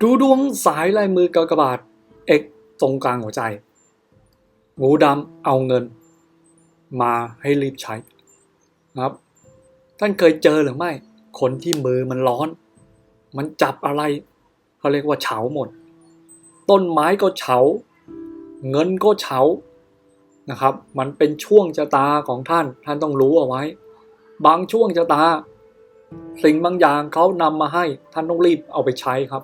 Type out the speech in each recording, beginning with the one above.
ดูดวงสายลายมือกากบาทเอกตรงกลางหัวใจ งูดำเอาเงิน มาให้รีบใช้นะครับ ท่านเคยเจอหรือไม่ คนที่มือมันร้อน มันจับอะไรเขาเรียกว่าเฉาหมด ต้นไม้ก็เฉา เงินก็เฉานะครับ มันเป็นช่วงชะตาของท่าน ท่านต้องรู้เอาไว้ บางช่วงชะตา สิ่งบางอย่างเขานำมาให้ท่านต้องรีบเอาไปใช้ครับ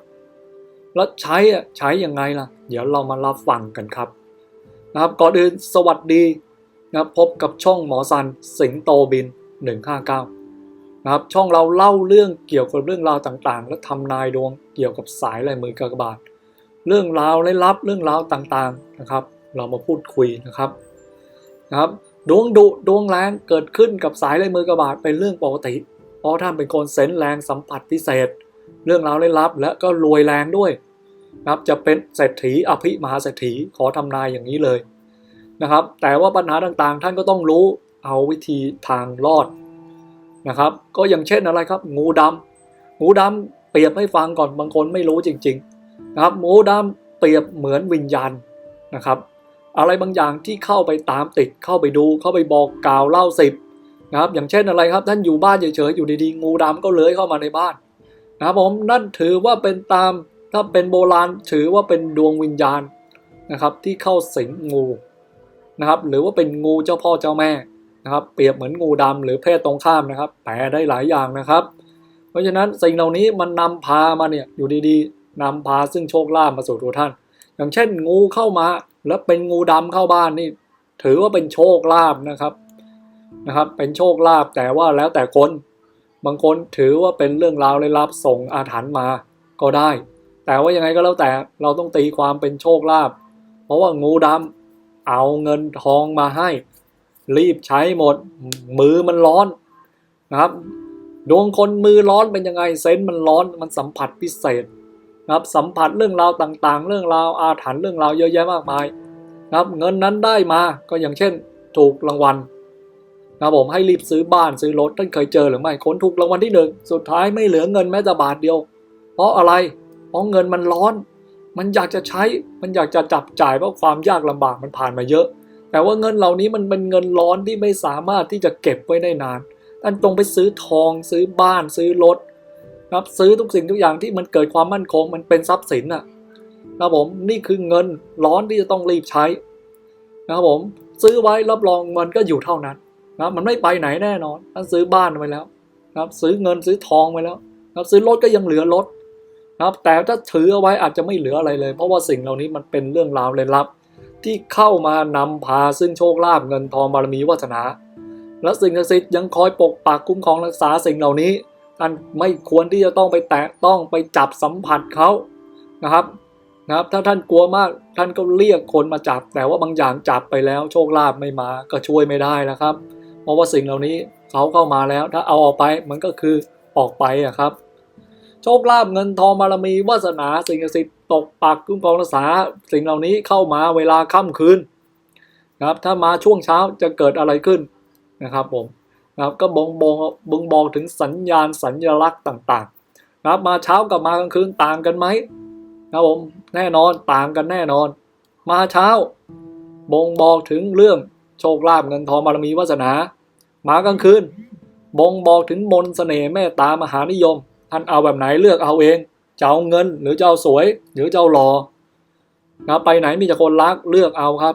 แล้วใช้อะใช้ยังไงล่ะ เดี๋ยวเรามารับฟังกันครับนะครับก่อนอื่นสวัสดีนะครับพบกับช่องหมอสันสิงโตบิน 159นะครับช่องเราเล่าเรื่องเกี่ยวกับเรื่องราวต่างๆ และทำนายดวงเกี่ยวกับสายลายมือกากบาท เรื่องราวและลับเรื่องราวต่างๆนะครับ เรามาพูดคุยนะครับนะครับดวงดุดวงแรงเกิดขึ้นกับสายลายมือกากบาทเป็นเรื่องปกติ เพราะท่านเป็นคนเซนส์แรงสัมผัสพิเศษ เรื่องราวลี้ลับ และก็รวยแรงด้วยนะครับจะเป็นเศรษฐีอภิมหาเศรษฐีขอทำนายอย่างนี้เลยนะครับ แต่ว่าปัญหาต่างๆ ท่านก็ต้องรู้เอาวิธีทางรอดนะครับ ก็อย่างเช่นอะไรครับ งูดำงูดำเปรียบให้ฟังก่อนบางคนไม่รู้จริง ๆ นะครับงูดำเปรียบเหมือนวิญญาณนะครับ อะไรบางอย่างที่เข้าไปตามติดเข้าไปดูเข้าไปบอกกล่าวเล่าสิบนะครับ อย่างเช่นอะไรครับ ท่านอยู่บ้านเฉยๆอยู่ดีๆงูดำก็เลื้อยเข้ามาในบ้าน นะครับผมนั่นถือว่าเป็นตามถ้าเป็นโบราณถือว่าเป็นดวงวิญญาณนะครับที่เข้าสิงงูนะครับหรือว่าเป็นงูเจ้าพ่อเจ้าแม่นะครับ เปรียบเหมือนงูดำหรือเพศตรงข้ามนะครับแปลได้หลายอย่างนะครับ เพราะฉะนั้นสิ่งเหล่านี้มันนำพามาเนี่ยอยู่ดีๆนำพาซึ่งโชคลาภมาสู่ตัวท่าน อย่างเช่นงูเข้ามาแล้วเป็นงูดำเข้าบ้านนี่ถือว่าเป็นโชคลาภนะครับนะครับ เป็นโชคลาภแต่ว่าแล้วแต่คน บางคนถือว่าเป็นเรื่องราวเลยลับส่งอาถรรพ์มาก็ได้ แต่ว่ายังไงก็แล้วแต่เราต้องตีความเป็นโชคลาภเพราะว่างูดำเอาเงินทองมาให้ รีบใช้หมด มือมันร้อนนะครับ ดวงคนมือร้อนเป็นยังไงเซนส์มันร้อนมันสัมผัสพิเศษนะครับสัมผัสเรื่องราวต่างๆ เรื่องราวอาถรรพ์เรื่องราวเยอะแยะมากมายนะครับเงินนั้นได้มาก็อย่างเช่น ถูกรางวัล นะผมให้รีบซื้อบ้านซื้อรถท่านเคยเจอหรือไม่คนถูกรางวัลที่หนึ่งสุดท้ายไม่เหลือเงินแม้แต่บาทเดียว เพราะอะไร เพราะเงินมันร้อน มันอยากจะใช้มันอยากจะจับจ่ายเพราะความยากลำบากมันผ่านมาเยอะ แต่ว่าเงินเหล่านี้มันเป็นเงินร้อนที่ไม่สามารถที่จะเก็บไว้ได้นานท่านตรงไปซื้อทองซื้อบ้านซื้อรถนะครับซื้อทุกสิ่งทุกอย่างที่มันเกิดความมั่นคงมันเป็นทรัพย์สินน่ะนะครับผมนี่คือเงินร้อนที่จะต้องรีบใช้นะครับผมซื้อไว้รับรองมันก็อยู่เท่านั้น นะมันไม่ไปไหนแน่นอนท่านซื้อบ้านไว้แล้วนะครับซื้อเงินซื้อทองไว้แล้วนะครับซื้อรถก็ยังเหลือรถนะครับแต่ถ้าถือเอาไว้อาจจะไม่เหลืออะไรเลย เพราะว่าสิ่งเหล่านี้มันเป็นเรื่องราวเลยลับ ที่เข้ามานำพาซึ่งโชคลาภเงินทองบารมีวาสนา และสิ่งศักดิ์สิทธิ์ยังคอยปกปักคุ้มครองรักษาสิ่งเหล่านี้ท่านไม่ควรที่จะต้องไปแตะต้องไปจับสัมผัสเขานะครับนะครับ ถ้าท่านกลัวมากท่านก็เรียกคนมาจับ แต่ว่าบางอย่างจับไปแล้วโชคลาภไม่มาก็ช่วยไม่ได้แล้วครับ เพราะว่าสิ่งเหล่านี้เขาเข้ามาแล้ว ถ้าเอาออกไปมันก็คือออกไปอะครับ โชคลาภเงินทองบารมีวาสนาสิ่งศักดิ์สิทธิ์ตกปักคุ้มครองรักษา สิ่งเหล่านี้เข้ามาเวลาค่ำคืนนะครับ ถ้ามาช่วงเช้าจะเกิดอะไรขึ้นนะครับผมนะครับก็บ่งบอกบ่งบอกถึงสัญญาณสัญลักษณ์ต่างๆนะครับมาเช้ากับมากลางคืนต่างกันไหมนะครับผมแน่นอนต่างกันแน่นอน มาเช้าบ่งบอกถึงเรื่อง โชคลาภเงินทองบารมีวาสนา หมากลางคืนบ่งบอกถึงมนต์เสน่ห์เมตตามหานิยมท่านเอาแบบไหนเลือกเอาเองจะเอาเงินหรือจะเอาสวย หรือจะเอาหล่อนะไปไหนมีแต่คนรักเลือกเอาครับ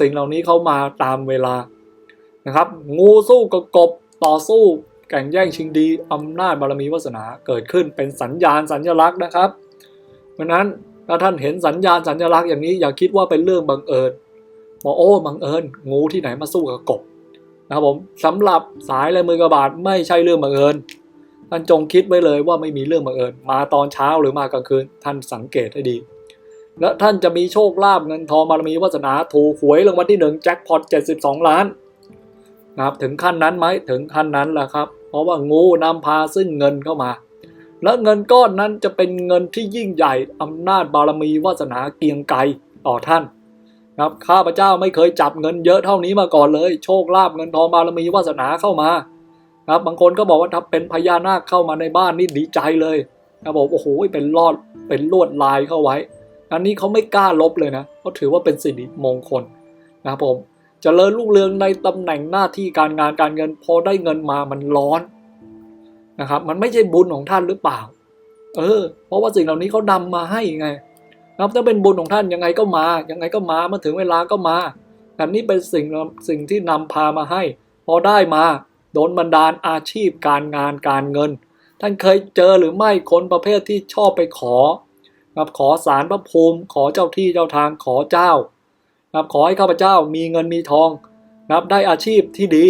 สิ่งเหล่านี้เข้ามาตามเวลานะครับ งูสู้กับกบต่อสู้แข่งแย่งชิงดีอำนาจบารมีวาสนาเกิดขึ้นเป็นสัญญาณสัญลักษณ์นะครับ เพราะนั้นถ้าท่านเห็นสัญญาณสัญลักษณ์อย่างนี้อย่าคิดว่าเป็นเรื่องบังเอิญ บอกโอ้บังเอิญงูที่ไหนมาสู้กับกบนะครับผมสำหรับสายลายมือกระบาดไม่ใช่เรื่องบังเอิญท่านจงคิดไว้เลยว่าไม่มีเรื่องบังเอิญมาตอนเช้าหรือมากลางคืนท่านสังเกตให้ดี และท่านจะมีโชคลาภเงินทองบารมีวาสนาถูกหวยรางวัลที่หนึ่งแจ็คพอต72 ล้านนะครับถึงขั้นนั้นไหมถึงขั้นนั้นแหละครับ เพราะว่างูนำพาซึ่งเงินเข้ามา และเงินก้อนนั้นจะเป็นเงินที่ยิ่งใหญ่อำนาจบารมีวาสนาเกียงไกรต่อท่าน ครับข้าพเจ้าไม่เคยจับเงินเยอะเท่านี้มาก่อนเลย โชคลาภเงินทองบารมีวาสนาเข้ามา ครับบางคนก็บอกว่าถ้าเป็นพญานาคเข้ามาในบ้านนี่ดีใจเลยนะบอกโอ้โหเป็นรอดเป็นลวดลายเข้าไว้ อันนี้เขาไม่กล้าลบเลยนะเขาถือว่าเป็นสิริมงคลนะครับผมจเจริญรุ่งเรืองในตำแหน่งหน้าที่การงานการเงินพอได้เงินมามันร้อนนะครับ มันไม่ใช่บุญของท่านหรือเปล่า เออ เพราะว่าสิ่งเหล่านี้เขานำมาให้ไง นะครับถ้าเป็นบุญของท่านยังไงก็มายังไงก็มาเมื่อถึงเวลาก็มาแต่นี่เป็นสิ่งสิ่งที่นำพามาให้ พอได้มาโดนบันดาลอาชีพการงานการเงิน ท่านเคยเจอหรือไม่คนประเภทที่ชอบไปขอครับขอสารพระภูมิ ขอเจ้าที่เจ้าทางขอเจ้าครับขอให้ข้าพเจ้ามีเงินมีทองนะครับได้อาชีพที่ดี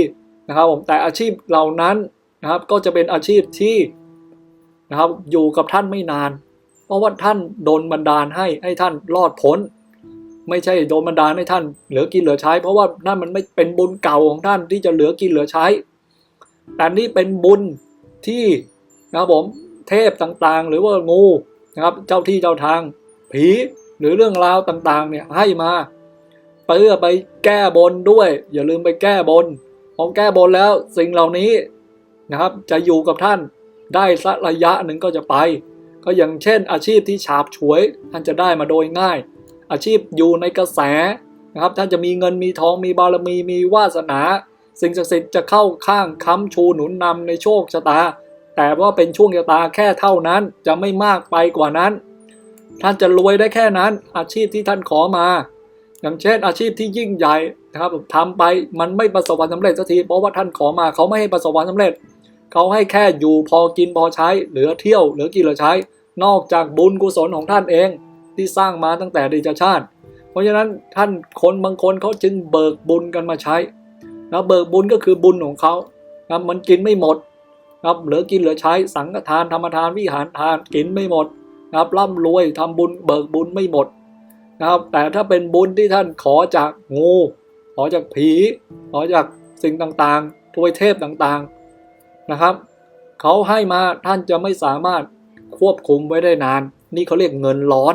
นะครับผมแต่อาชีพเหล่านั้นนะครับก็จะเป็นอาชีพที่นะครับอยู่กับท่านไม่นาน เพราะว่าท่านโดนบันดาลให้ให้ท่านรอดพ้น ไม่ใช่โดนบันดาลให้ท่านเหลือกินเหลือใช้ เพราะว่านั่นมันไม่เป็นบุญเก่าของท่านที่จะเหลือกินเหลือใช้ แต่นี่เป็นบุญที่นะครับผมเทพต่างๆ หรือว่างูนะครับเจ้าที่เจ้าทาง ผีหรือเรื่องราวต่างๆเนี่ยให้มาเพื่อไปแก้บนด้วย อย่าลืมไปแก้บนพอแก้บนแล้วสิ่งเหล่านี้นะครับ จะอยู่กับท่านได้สักระยะหนึ่งก็จะไป ก็อย่างเช่น อาชีพที่ฉาบฉวยท่านจะได้มาโดยง่าย อาชีพอยู่ในกระแสนะครับท่านจะมีเงินมีทองมีบารมีมีวาสนา สิ่งศักดิ์สิทธิ์จะเข้าข้างค้ำชูหนุนนำในโชคชะตา แต่ว่าเป็นช่วงชะตาแค่เท่านั้นจะไม่มากไปกว่านั้น ท่านจะรวยได้แค่นั้นอาชีพที่ท่านขอมา อย่างเช่น อาชีพที่ยิ่งใหญ่นะครับทำไปมันไม่ประสบความสำเร็จสักทีเพราะว่าท่านขอมาเขาไม่ให้ประสบความสำเร็จ เขาให้แค่อยู่พอกินพอใช้ เหลือเที่ยวเหลือกินเหลือใช้ นอกจากบุญกุศลของท่านเองที่สร้างมาตั้งแต่ดีตชาติ เพราะฉะนั้นท่านคนบางคนเขาจึงเบิกบุญกันมาใช้นะเบิกบุญก็คือบุญของเขานะมันกินไม่หมดนะครับเหลือกินเหลือใช้ สังฆทานธรรมทานวิหารทานกินไม่หมดนะครับร่ำรวยทำบุญเบิกบุญไม่หมดนะครับแต่ถ้าเป็นบุญที่ท่านขอจากงู ขอจากผี ขอจากสิ่งต่างๆทวยเทพต่างๆ นะครับ เขาให้มาท่านจะไม่สามารถควบคุมไว้ได้นาน นี่เขาเรียกเงินร้อน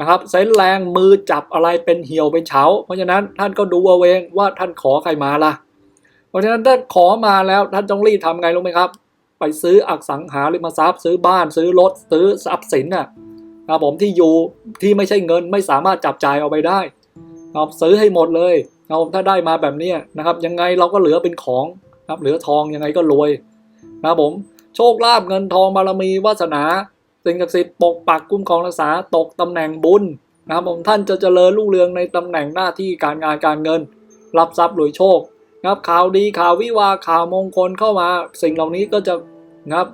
นะครับเส้แรงมือจับอะไรเป็นเหี่ยวเป็นเฉา เพราะฉะนั้นท่านก็ดูเอาเองว่าท่านขอใครมาล่ะ เพราะฉะนั้นถ้าขอมาแล้วท่านต้องรีบทำไงรู้ไหมครับ ไปซื้ออสังหาริมทรัพย์ซื้อบ้านซื้อรถซื้อทรัพย์สินน่ะนะผมที่อยู่ที่ไม่ใช่เงินไม่สามารถจับจ่ายเอาไปได้นะครับซื้อให้หมดเลยนะครับถ้าได้มาแบบนี้นะครับ ยังไงเราก็เหลือเป็นของ นะครับเหลือทองยังไงก็รวยนะผมโชคลาภเงินทองบารมีวาสนาสิ่งศักดิ์สิทธิ์ปกปักคุ้มครองรักษาตกตำแหน่งบุญนะครับผมท่านจะเจริญรุ่งเรืองในตำแหน่งหน้าที่การงานการเงิน รับทรัพย์รวยโชคนะครับข่าวดีข่าววิวาข่าวมงคลเข้ามา สิ่งเหล่านี้ก็จะนะครับ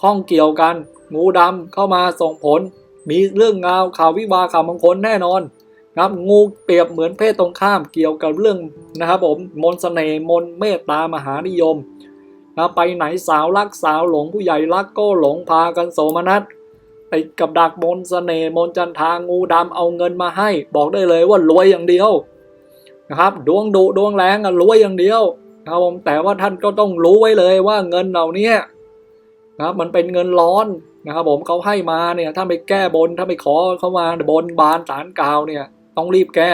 ข้องเกี่ยวกันงูดำเข้ามาส่งผล มีเรื่องงาวข่าววิวาข่าวมงคลแน่นอน ครับงูเปรียบเหมือนเพศตรงข้ามเกี่ยวกับเรื่องนะครับผมมนสเสน่ห์มนเมตตามหานิยมนะไปไหนสาวรักสาวหลงผู้ใหญ่รักก็หลงพากันโสมนัสไอ้กับดักมนสเสน่ห์มนจันทางูดำเอาเงินมาให้ บอกได้เลยว่ารวยอย่างเดียวนะครับดวงดุดวงแรงอะรวยอย่างเดียวนะครับผมแต่ว่าท่านก็ต้องรู้ไว้เลยว่าเงินเหล่านี้นะครับมันเป็นเงินร้อนนะครับผมเขาให้มาเนี่ยถ้าไปแก้บนถ้าไปขอเขามาบนบานสารกาวเนี่ย ต้องรีบแก้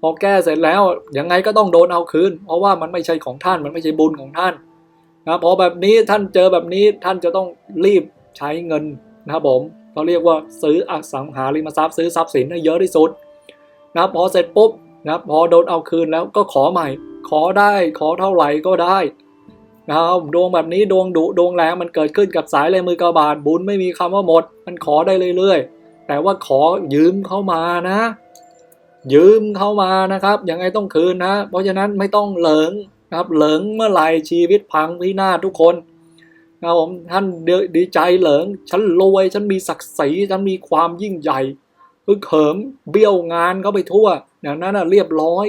พอแก้เสร็จแล้วยังไงก็ต้องโดนเอาคืน เพราะว่ามันไม่ใช่ของท่านมันไม่ใช่บุญของท่านนะพอแบบนี้ท่านเจอแบบนี้ท่านจะต้องรีบใช้เงินนะครับผมเขาเรียกว่าซื้ออสังหาริมทรัพย์ซื้อทรัพย์สินให้เยอะที่สุดนะพอเสร็จปุ๊บนะพอโดนเอาคืนแล้วก็ขอใหม่ ขอได้ขอเท่าไหร่ก็ได้นะครับดวงแบบนี้ดวงดุดวงแรงมันเกิดขึ้นกับสายลยมือกระบาดบุญไม่มีคำว่าหมด มันขอได้เรื่อยๆ แต่ว่าขอยืมเข้ามานะ ยืมเข้ามานะครับ ยังไงต้องคืนนะ เพราะฉะนั้นไม่ต้องเหลิงนะครับ เหลิงเมื่อไหร่ชีวิตพังพินาศทุกคนนะผมท่านดีใจเหลิง ฉันรวยฉันมีศักดิ์ศรีฉันมีความยิ่งใหญ่คือเขิมเบี้ยวงานเข้าไปทั่วอย่างนั้นเรียบร้อย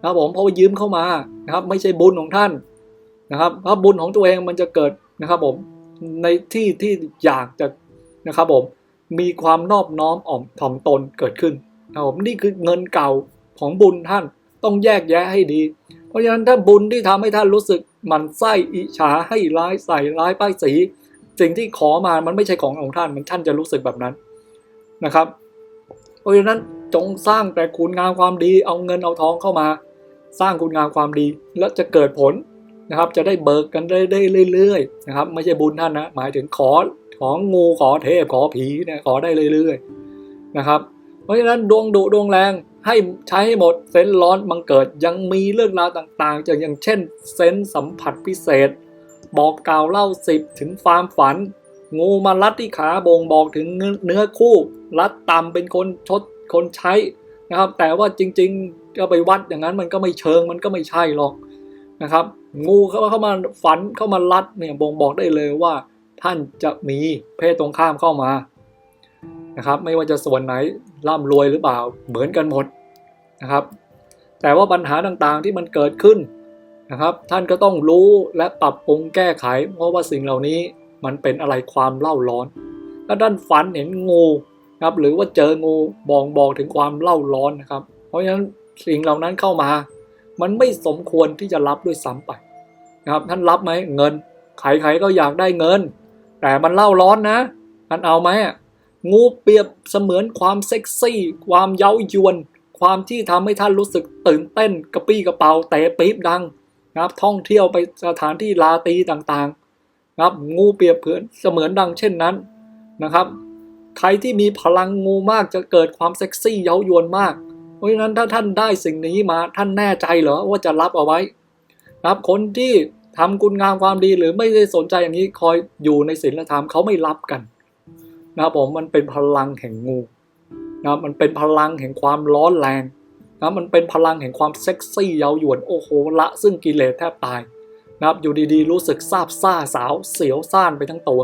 นะครับผมเพราะว่ายืมเข้ามานะครับ ไม่ใช่บุญของท่านนะครับเพราบุญของตัวเองมันจะเกิดนะครับผมในที่ที่อยากจะนะครับผมมีความนอบน้อมอ่อมถ่อมตนเกิดขึ้น นะครับผมนี่คือเงินเก่าของบุญท่านต้องแยกแยะให้ดี เพราะฉะนั้นถ้าบุญที่ทำให้ท่านรู้สึกมันไส้อิจฉาให้ร้ายใส่ร้ายป้ายสี สิ่งที่ขอมามันไม่ใช่ของของท่านมันท่านจะรู้สึกแบบนั้นนะครับ เพราะฉะนั้นจงสร้างแต่คุณงามความดีเอาเงินเอาทองเข้ามา สร้างคุณงามความดี แล้วจะเกิดผลนะครับ จะได้เบิกกันได้ได้เรื่อยๆนะครับ ไม่ใช่บุญท่านนะ หมายถึงขอของงูขอเทพขอผีเนี่ยขอได้เรื่อยๆนะครับ เพราะฉะนั้นดวงดุดวงแรงให้ใช้ให้หมดเซนร้อนบังเกิดยังมีเรื่องราวต่างๆจากอย่างเช่น เซนสัมผัสพิเศษ บอกกล่าวเล่าสิบถึงความฝัน งูมารัดที่ขาบ่งบอกถึงเนื้อคู่รัดต่ำเป็นคนชดคนใช้นะครับ แต่ว่าจริงๆก็ไปวัดอย่างนั้นมันก็ไม่เชิงมันก็ไม่ใช่หรอกนะครับ งูเข้าเข้ามาฝันเข้ามารัดเนี่ยบ่งบอกได้เลยว่า ท่านจะมีเพศตรงข้ามเข้ามานะครับ ไม่ว่าจะส่วนไหน ร่ำรวยหรือเปล่าเหมือนกันหมดนะครับ แต่ว่าปัญหาต่างๆที่มันเกิดขึ้นนะครับ ท่านก็ต้องรู้และปรับปรุงแก้ไข เพราะว่าสิ่งเหล่านี้มันเป็นอะไรความเล่าร้อนถ้าท่านฝันเห็นงูนะครับหรือว่าเจองูบอกบอกถึงความเล่าร้อนนะครับ เพราะฉะนั้นสิ่งเหล่านั้นเข้ามา มันไม่สมควรที่จะรับด้วยซ้ำไปนะครับ ท่านรับไหมเงินใครๆก็อยากได้เงิน แต่มันเล่าร้อนนะ ท่านเอาไหมอะ งูเปรียบเสมือนความเซ็กซี่ ความเย้ายวน ความที่ทำให้ท่านรู้สึกตื่นเต้นกระปี้กระเป๋าเตะปี๊บดังนะครับท่องเที่ยวไปสถานที่ลาตีต่างๆนะครับงูเปรียบเผือนเสมือนดังเช่นนั้นนะครับ ใครที่มีพลังงูมากจะเกิดความเซ็กซี่เย้ายวนมาก เพราะฉะนั้นถ้าท่านได้สิ่งนี้มาท่านแน่ใจเหรอว่าจะรับเอาไว้นะครับคนที่ทำคุณงามความดีหรือไม่ได้สนใจอย่างนี้คอยอยู่ในศีลธรรมเขาไม่รับกัน นะครับผมมันเป็นพลังแห่งงูนะมันเป็นพลังแห่งความร้อนแรงนะมันเป็นพลังแห่งความเซ็กซี่เย้ายวนโอ้โหละซึ่งกิเลสแทบตายนะครับอยู่ดีๆ รู้สึกซาบซ่าสาวเสียวซ่านไปทั้งตัว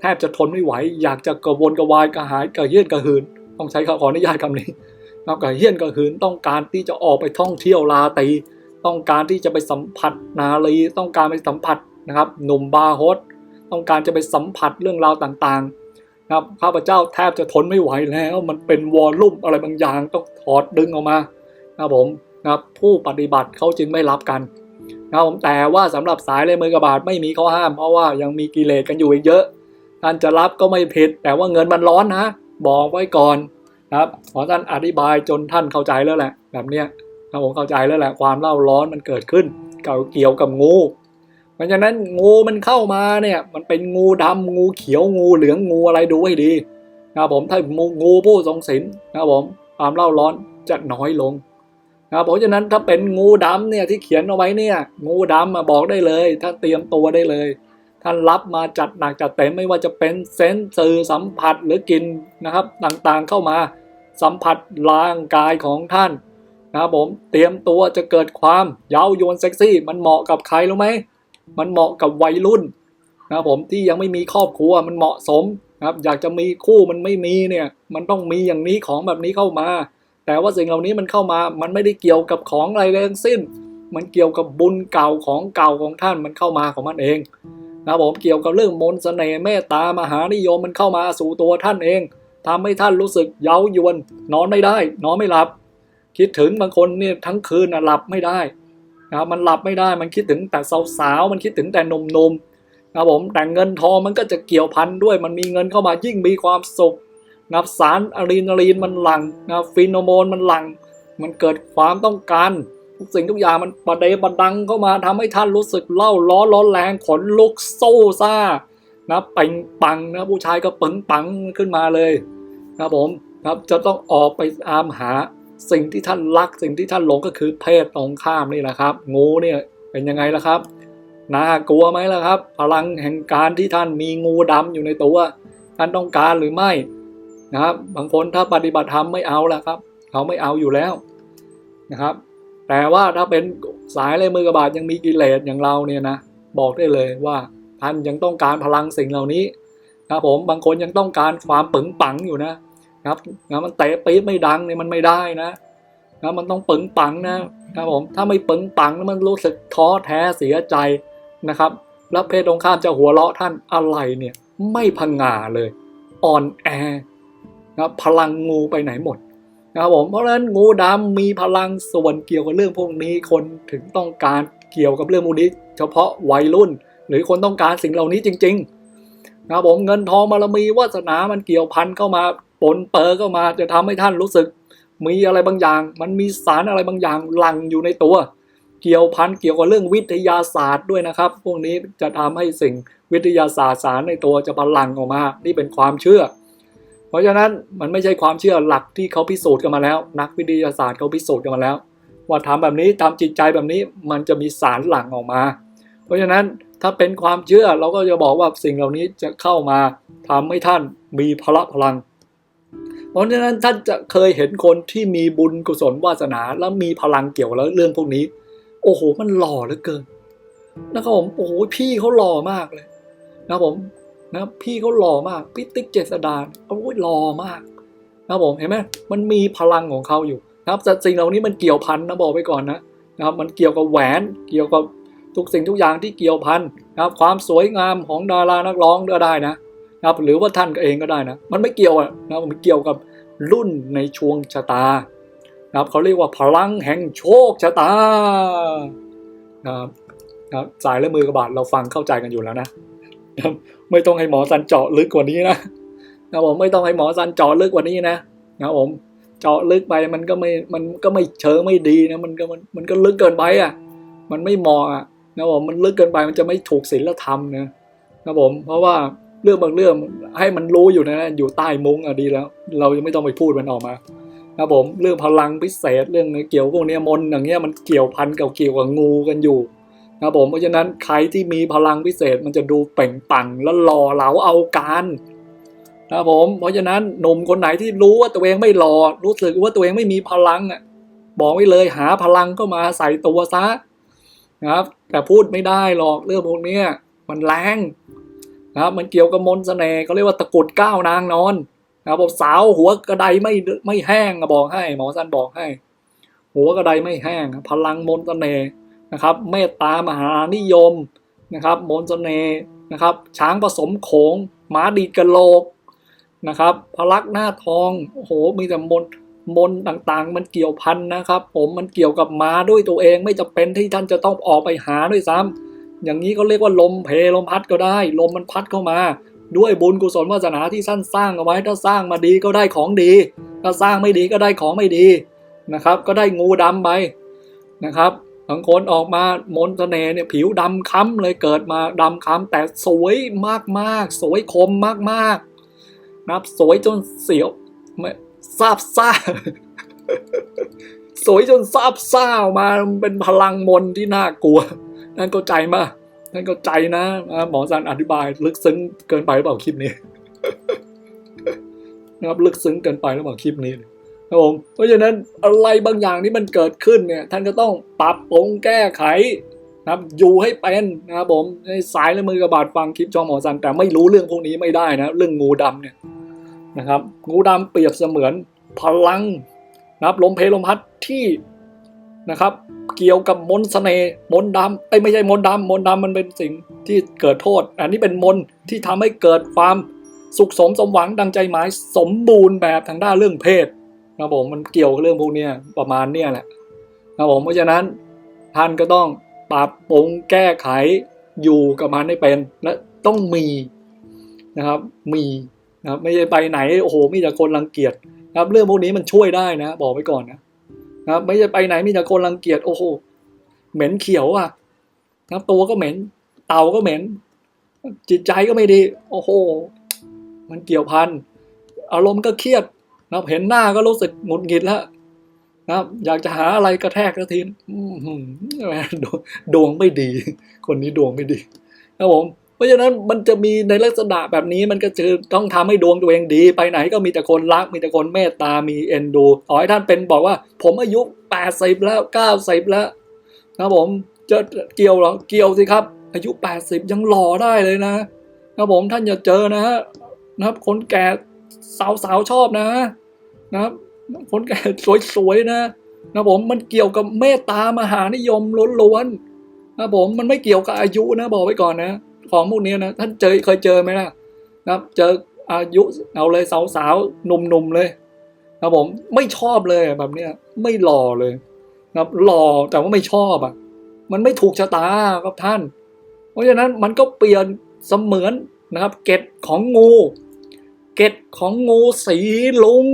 แทบจะทนไม่ไหว อยากจะกระวนกระวายกระหายกระเยียนกระหืน ต้องใช้ขออนุญาตคำนี้นะกระเยียนกระหืนต้องการที่จะออกไปท่องเที่ยวลาตีต้องการที่จะไปสัมผัสนาลีต้องการไปสัมผัสนะครับหนุ่มบาร์โฮสต้องการจะไปสัมผัสเรื่องราวต่างๆ ครับข้าพเจ้าแทบจะทนไม่ไหวแล้ว มันเป็นวอลลุ่มอะไรบางอย่างต้องถอดดึงออกมานะผมนะผู้ปฏิบัติเขาจึงไม่รับกันนะผมแต่ว่าสำหรับสายเลยมือกระบาดไม่มีข้อห้าม เพราะว่ายังมีกิเลสกันอยู่อีกเยอะท่านจะรับก็ไม่ผิด แต่ว่าเงินมันร้อนนะบอกไว้ก่อนนะครับขอท่านอธิบายจนท่านเข้าใจแล้วแหละ แบบเนี้ยนะผมเข้าใจแล้วแหละความเล่าร้อนมันเกิดขึ้นเกี่ยวกับงู ราะฉะนั้นงูมันเข้ามาเนี่ย มันเป็นงูดำงูเขียวงูเหลืองงูอะไรดูให้ดีนะครับผมถ้างูผู้ทรงศีลนะครับผมความเล่าร้อนจะน้อยลงนะครับเพราะฉะนั้นถ้าเป็นงูดำเนี่ยที่เขียนเอาไว้เนี่ย งูดำมาบอกได้เลยถ้าเตรียมตัวได้เลย ท่านรับมาจัดหนักจัดเต็มไม่ว่าจะเป็นเซนส์สื่อสัมผัสหรือกินนะครับ ต่างๆเข้ามาสัมผัสร่างกายของท่านนะครับผมเตรียมตัวจะเกิดความเย้ายวนเซ็กซี่ มันเหมาะกับใครรู้ไหม มันเหมาะกับวัยรุ่นนะครับผมที่ยังไม่มีครอบครัวมันเหมาะสมนะครับอยากจะมีคู่มันไม่มีเนี่ยมันต้องมีอย่างนี้ของแบบนี้เข้ามา แต่ว่าสิ่งเหล่านี้มันเข้ามามันไม่ได้เกี่ยวกับของอะไรเลยทั้งสิ้น มันเกี่ยวกับบุญเก่าของเก่าของท่านมันเข้ามาของมันเองนะผมเกี่ยวกับเรื่องมนต์เสน่ห์เมตตามหานิยมมันเข้ามาสู่ตัวท่านเองทำให้ท่านรู้สึกเย้ายวน นอนไม่ได้ นอนไม่หลับ คิดถึงบางคนเนี่ยทั้งคืนนะหลับไม่ได้ นะมันหลับไม่ได้มันคิดถึงแต่สาวๆมันคิดถึงแต่นุ่มๆนะผมแต่เงินทองมันก็จะเกี่ยวพันด้วย มันมีเงินเข้ามายิ่งมีความสุขนะสารอะดรีนาลีนมันหลังนะฟิโนโมนมันหลัง มันเกิดความต้องการทุกสิ่งทุกอย่างมันประเดประดังเข้ามาทำให้ท่านรู้สึกเล่าล้อร้อนแรงขนลุกโซ่ซ่านะป่งปังนะผู้ชายก็ปึงปังขึ้นมาเลยนะผมครับจะต้องออกไปตามหา สิ่งที่ท่านรักสิ่งที่ท่านหลงก็คือเพศตรงข้ามนี่แหละครับ งูเนี่ยเป็นยังไงล่ะครับน่ากลัวไหมล่ะครับ พลังแห่งการที่ท่านมีงูดำอยู่ในตัวท่านต้องการหรือไม่นะครับ บางคนถ้าปฏิบัติธรรมไม่เอาละครับ เขาไม่เอาอยู่แล้วนะครับ แต่ว่าถ้าเป็นสายเลยมือกระบาดยังมีกิเลสอย่างเราเนี่ยนะบอกได้เลยว่าท่านยังต้องการพลังสิ่งเหล่านี้นะครับผมบางคนยังต้องการความปึงปังอยู่นะ ครับนะมันเตะปี๊บไม่ดังเนี่ยมันไม่ได้นะนะมันต้องปึงปังนะครับผมถ้าไม่ปึงปังมันรู้สึกท้อแท้เสียใจนะครับ แล้วเพศตรงข้ามจะหัวเราะท่านอะไรเนี่ยไม่พังงาเลยอ่อนแอนะพลังงูไปไหนหมดนะครับผมเพราะฉะนั้นงูดำมีพลังส่วนเกี่ยวกับเรื่องพวกนี้คนถึงต้องการเกี่ยวกับเรื่องพวกนี้ เฉพาะวัยรุ่น หรือคนต้องการสิ่งเหล่านี้จริง ๆ นะครับผมเงินทองบารมีวาสนามันเกี่ยวพันเข้ามา ปนเปอร์เข้ามาจะทำให้ท่านรู้สึก มีอะไรบางอย่าง มันมีสารอะไรบางอย่างหลั่งอยู่ในตัว เกี่ยวพันเกี่ยวกับเรื่องวิทยาศาสตร์ด้วยนะครับ พวกนี้จะทำให้สิ่งวิทยาศาสตร์สารในตัวจะพลังออกมา นี่เป็นความเชื่อ เพราะฉะนั้นมันไม่ใช่ความเชื่อหลักที่เขาพิสูจน์กันมาแล้ว นักวิทยาศาสตร์เขาพิสูจน์กันมาแล้ว ว่าทำแบบนี้ทำจิตใจแบบนี้มันจะมีสารหลั่งออกมา เพราะฉะนั้นถ้าเป็นความเชื่อเราก็จะบอกว่าสิ่งเหล่านี้จะเข้ามาทำให้ท่านมีพละพลัง เพราะฉะนั้นท่านจะเคยเห็นคนที่มีบุญกุศลวาสนาแล้วมีพลังเกี่ยวแล้วเรื่องพวกนี้ โอ้โห มันหล่อเหลือเกินนะครับผมโอ้โหพี่เขาหล่อมากเลย นะครับผมนะพี่เขาหล่อมากพี่ติ๊กเจษดาโอ้ยหล่อมาก นะครับผมเห็นไหมมันมีพลังของเขาอยู่นะครับสิ่งเหล่านี้มันเกี่ยวพันนะบอกไว้ก่อนนะนะครับมันเกี่ยวกับแหวนเกี่ยวกับทุกสิ่งทุกอย่างที่เกี่ยวพันนะครับความสวยงามของดารานักร้องก็ได้นะ นะครับหรือว่าท่านเองก็ได้นะ มันไม่เกี่ยวอะนะมันเกี่ยวกับรุ่นในช่วงชะตานะครับเขาเรียกว่าพลังแห่งโชคชะตานะครับนะสายและมือกระบาดเราฟังเข้าใจกันอยู่แล้วนะนะครับไม่ต้องให้หมอสันเจาะลึกกว่านี้นะนะครับผมไม่ต้องให้หมอสันเจาะลึกกว่านี้นะนะครับผมเจาะลึกไปมันก็ไม่มันก็ไม่เชิงไม่ดีนะมันก็มันมันก็ลึกเกินไปอะ มันไม่เหมาะอะนะครับผมมันลึกเกินไปมันจะไม่ถูกศีลธรรมนะนะครับผมเพราะว่า เรื่องบางเรื่องให้มันรู้อยู่นะ อยู่ใต้มุ้งอะดีแล้ว เรายังไม่ต้องไปพูดมันออกมานะครับผมเรื่องพลังพิเศษเรื่องเกี่ยวพวกนี้มนอย่างเงี้ยมันเกี่ยวพันกับเกี่ยวกับงูกันอยู่นะครับผมเพราะฉะนั้นใครที่มีพลังพิเศษมันจะดูเป่งปังและหล่อเหลาเอาการนะครับผมเพราะฉะนั้นหนุ่มคนไหนที่รู้ว่าตัวเองไม่หล่อรู้สึกว่าตัวเองไม่มีพลังอะบอกไว้เลยหาพลังก็มาใส่ตัวซะนะครับแต่พูดไม่ได้หรอกเรื่องพวกนี้มันแรง นะครับมันเกี่ยวกับมนต์เสน่ห์เขาเรียกว่าตะกุดก้าวนางนอนนะครับสาวหัวกระไดไม่ไม่แห้งอะบอกให้ หมอสันบอกให้ หัวกระไดไม่แห้ง พลังมนต์เสน่ห์นะครับเมตตามหานิยมนะครับมนต์เสน่ห์นะครับช้างผสมโขงม้าดีกระโหลกนะครับพลักหน้าทองโอ้โหมีแต่มนมนต่างๆ มันเกี่ยวพันนะครับ ผมมันเกี่ยวกับม้าด้วยตัวเองไม่จำเป็นที่ท่านจะต้องออกไปหาด้วยซ้ำ อย่างนี้เขาเรียกว่าลมเพลลมพัดก็ได้ ลมมันพัดเข้ามา ด้วยบุญกุศลวาสนาที่ท่านสร้างเอาไว้ถ้าสร้างมาดีก็ได้ของดี ถ้าสร้างไม่ดีก็ได้ของไม่ดีนะครับ ก็ได้งูดำไปนะครับบางคนออกมามนต์เสน่ห์เนี่ยผิวดำค้ำเลยเกิดมาดำค้ำแต่สวยมากๆ สวยคมมากๆนะครับสวยจนเสียวไม่ซาบซ่าสวยจนซาบซ่าออกมามันเป็นพลังมนที่น่ากลัว นั่นเข้าใจมานั่นเข้าใจนะหมอสันอธิบายลึกซึ้งเกินไปหรือเปล่าคลิปนี้นะครับลึกซึ้งเกินไปหรือเปล่าคลิปนี้นะครับผมเพราะฉะนั้นอะไรบางอย่างที่มันเกิดขึ้นเนี่ย ท่านก็ต้องปรับปรุงแก้ไขนะครับอยู่ให้เป็นนะครับผมให้สายและมือกระบาดฟังคลิปจองหมอสันแต่ไม่รู้เรื่องพวกนี้ไม่ได้นะเรื่องงูดำเนี่ยนะครับ งูดำเปรียบเสมือนพลังนะครับลมเพลลมพัดที่ นะครับ เกี่ยวกับมนเสน่ห์มนดำไอ้ไม่ใช่มนดำมนดำมันเป็นสิ่งที่เกิดโทษ อันนี้เป็นมนที่ทำให้เกิดความสุขสมสมหวังดังใจหมายสมบูรณ์แบบทางด้านเรื่องเพศนะผมมันเกี่ยวกับเรื่องพวกนี้ประมาณเนี้ยแหละนะผมเพราะฉะนั้นท่านก็ต้องปรับปรุงแก้ไขอยู่กับมันให้เป็นและต้องมีนะครับมีนะครับไม่ใช่ไปไหนโอ้โหมีแต่คนรังเกียจนะครับเรื่องพวกนี้มันช่วยได้นะ บอกไว้ก่อนนะ นะครับไม่ใช่ไปไหนมีแต่คนรังเกียจโอ้โหเหม็นเขียวอะนะครับตัวก็เหม็น เต่าก็เหม็น จิตใจก็ไม่ดี โอ้โห มันเกี่ยวพันอารมณ์ก็เครียดนะเห็นหน้าก็รู้สึกหงุดหงิดแล้วนะอยากจะหาอะไรกระแทกกระทินอื้อหือแหมดวงดวงไม่ดี คนนี้ดวงไม่ดีนะครับผม ราะฉะนั้นมันจะมีในลักษณะแบบนี้มันก็จะต้องทำให้ดวงตัวเองดี ไปไหนก็มีแต่คนรัก มีแต่คนเมตตา มีเอ็นดูต่อให้ท่านเป็นบอกว่า ผมอายุแปดสิบแล้วเก้าสิบแล้วนะผมจะเกี่ยวหรอเกี่ยวสิครับ อายุแปดสิบยังหล่อได้เลยนะครับผมท่านอย่าเจอนะฮะนะครับ คนแก่สาวๆชอบนะนะครับ คนแก่สวยๆนะนะผมมันเกี่ยวกับเมตตามหานิยมล้วนๆนะผมมันไม่เกี่ยวกับอายุนะบอกไว้ก่อนนะ ของพวกนี้นะท่านเจอเคยเจอไหมล่ะนะครับเจออายุเอาเลยสาวๆหนุ่มๆเลยนะผมไม่ชอบเลยแบบเนี้ยไม่หล่อเลยนะหล่อแต่ว่าไม่ชอบอะ มันไม่ถูกชะตาครับท่าน เพราะฉะนั้นมันก็เปลี่ยนเสมือนนะครับ เกตของงู เกตของงูสีลุง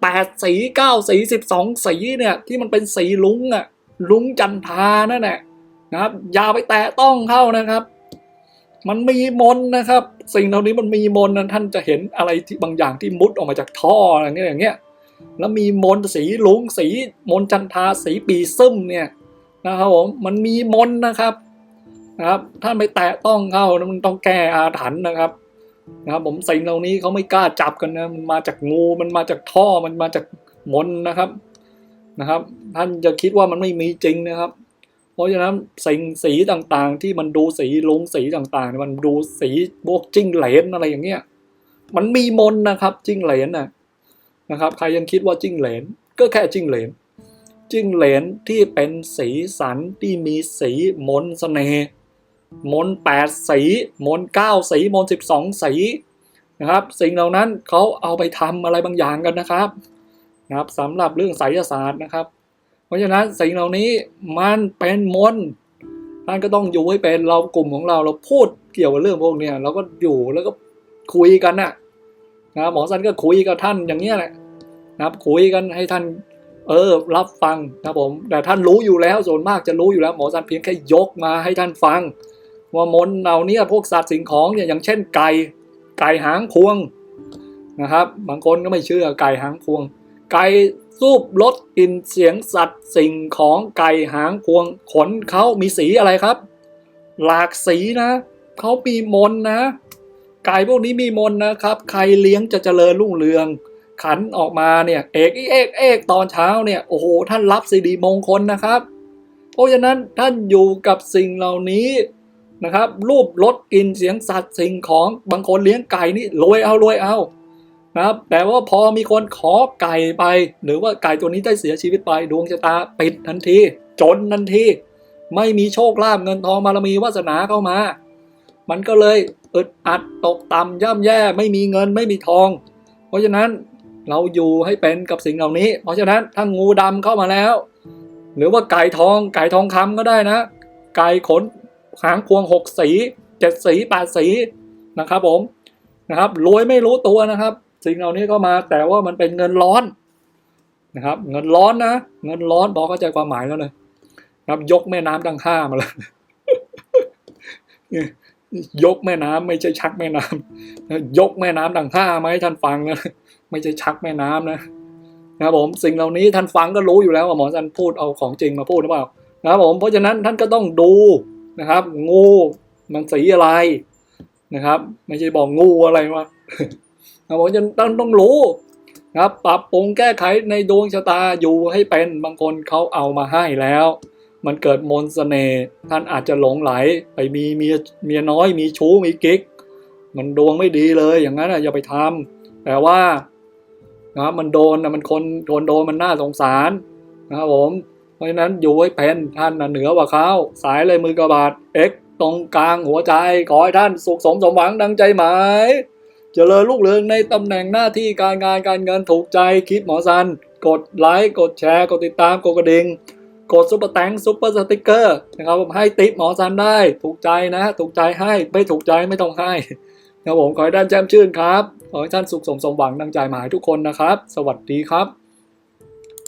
แปดสีเก้าสีสิบสองสีเนี่ยที่มันเป็นสีลุงอะลุงจันทานั่นแหละนะครับอย่าไปแตะต้องเข้านะครับ มันมีมนนะครับ สิ่งเหล่านี้มันมีมนต์นะท่านจะเห็นอะไรที่บางอย่างที่มุดออกมาจากท่ออะไรเงี้ยอย่างเงี้ยแล้วมีมนสีลุงสีมนจันทาสีปีซึมเนี่ยนะครับผมมันมีมนนะครับนะครับท่านไปแตะต้องเข้านะมันต้องแก้อาถรรพ์นะครับนะครับผมสิ่งเหล่านี้เขาไม่กล้าจับกันนะมันมาจากงูมันมาจากท่อมันมาจากมนนะครับนะครับ ท่านจะคิดว่ามันไม่มีจริงนะครับ เพราะฉะนั้นสิ่งสีต่างๆ ที่มันดูสีลงสีต่างๆ มันดูสีพวกจิ้งเหลนอะไรอย่างเงี้ย มันมีมนนะครับจิ้งเหลนนะนะครับ ใครยังคิดว่าจิ้งเหลน ก็แค่จิ้งเหลน จิ้งเหลนที่เป็นสีสันที่มีสีมนต์เสน่ห์มนแปดสีมนเก้าสีมนสิบสองสีนะครับ สิ่งเหล่านั้นเขาเอาไปทำอะไรบางอย่างกันนะครับนะครับสำหรับเรื่องไสยศาสตร์นะครับ เพราะฉะนั้นสิ่งเหล่านี้มันเป็นมนท่านก็ต้องอยู่ให้เป็นเรากลุ่มของเราเราพูดเกี่ยวกับเรื่องพวกเนี้ยเราก็อยู่แล้วก็คุยกันน่ะนะหมอสันก็คุยกับท่านอย่างเงี้ยแหละนะครับคุยกันให้ท่านเออรับฟังนะผม แต่ท่านรู้อยู่แล้วส่วนมากจะรู้อยู่แล้ว หมอสันเพียงแค่ยกมาให้ท่านฟัง ว่ามนเหล่านี้พวกสัตว์สิ่งของเนี่ยอย่างเช่นไก่ไก่หางพวงนะครับ บางคนก็ไม่เชื่อไก่หางพวง ไก่ สูบลดกลิ่นเสียงสัตว์สิ่งของไก่หางพวงขนเขามีสีอะไรครับ หลากสีนะเขามีมนนะ ไก่พวกนี้มีมนนะครับ ใครเลี้ยงจะเจริญรุ่งเรือง ขันออกมาเนี่ย เอกเอกเอกตอนเช้าเนี่ยโอ้โหท่านรับสิริมงคลนะครับ เพราะฉะนั้นท่านอยู่กับสิ่งเหล่านี้นะครับ รูปรสกลินเสียงสัตว์สิ่งของบางคนเลี้ยงไก่นี่รวยเอารวยเอา นะครับแต่ว่าพอมีคนขอไก่ไป หรือว่าไก่ตัวนี้ได้เสียชีวิตไปดวงชะตาปิดทันที จนทันที ไม่มีโชคลาภเงินทองบารมีวาสนาเข้ามา มันก็เลยอึดอัดตกต่ำย่ำแย่ไม่มีเงินไม่มีทอง เพราะฉะนั้นเราอยู่ให้เป็นกับสิ่งเหล่านี้ เพราะฉะนั้นถ้างูดำเข้ามาแล้ว หรือว่าไก่ทองไก่ทองคำก็ได้นะ ไก่ขนหางพวงหกสีเจ็ดสีแปดสีนะครับผมนะครับรวยไม่รู้ตัวนะครับ สิ่งเหล่านี้ก็มาแต่ว่ามันเป็นเงินร้อนนะครับ เงินร้อนนะเงินร้อนพอกเข้าใจความหมายแล้วเลยนะครับ ยกแม่น้ำดังห้ามาเลยยกแม่น้ำไม่ใช่ชักแม่น้ำยกแม่น้ำดังห้ามาให้ท่านฟังนะไม่ใช่ชักแม่น้ำนะนะครับผมสิ่งเหล่านี้ท่านฟังก็รู้อยู่แล้วว่าหมอจันพูดเอาของจริงมาพูดหรือเปล่านะครับผมเพราะฉะนั้นท่านก็ต้องดูนะครับ งูมันสีอะไรนะครับ ไม่ใช่บอกงูอะไรวะ นะครับผมจะต้องต้องรู้นะครับปรับปรุงแก้ไขในดวงชะตาอยู่ให้เป็นบางคนเขาเอามาให้แล้ว มันเกิดมนต์เสน่ห์ท่านอาจจะหลงไหลไปมีเมียเมียน้อยมีชู้มีกิ๊ก มันดวงไม่ดีเลยอย่างนั้นอะอย่าไปทำแต่ว่านะครับมันโดนนะมันคนโดนโดนมันน่าสงสารนะครับผมเพราะฉะนั้นอยู่ไว้เพนท่านนะเหนือกว่าเขาสายเลยมือกระบาดเอ็กตรงกลางหัวใจขอให้ท่านสุขสมสมหวังดังใจหมาย เจริญลูกเรืองในตำแหน่งหน้าที่การงานการเงินถูกใจคลิปหมอซัน กดไลค์กดแชร์ กดติดตามกดกระดิ่งกดซุปเปอร์แตงซุปเปอร์สติกเกอร์นะครับผมให้ติปหมอซันได้ ถูกใจนะ ถูกใจให้ไม่ถูกใจไม่ต้องให้นะครับผมขอให้ด้านแจ่มชื่นครับ ขอให้ท่านสุขสมสมหวังดังใจหมายทุกคนนะครับ สวัสดีครับ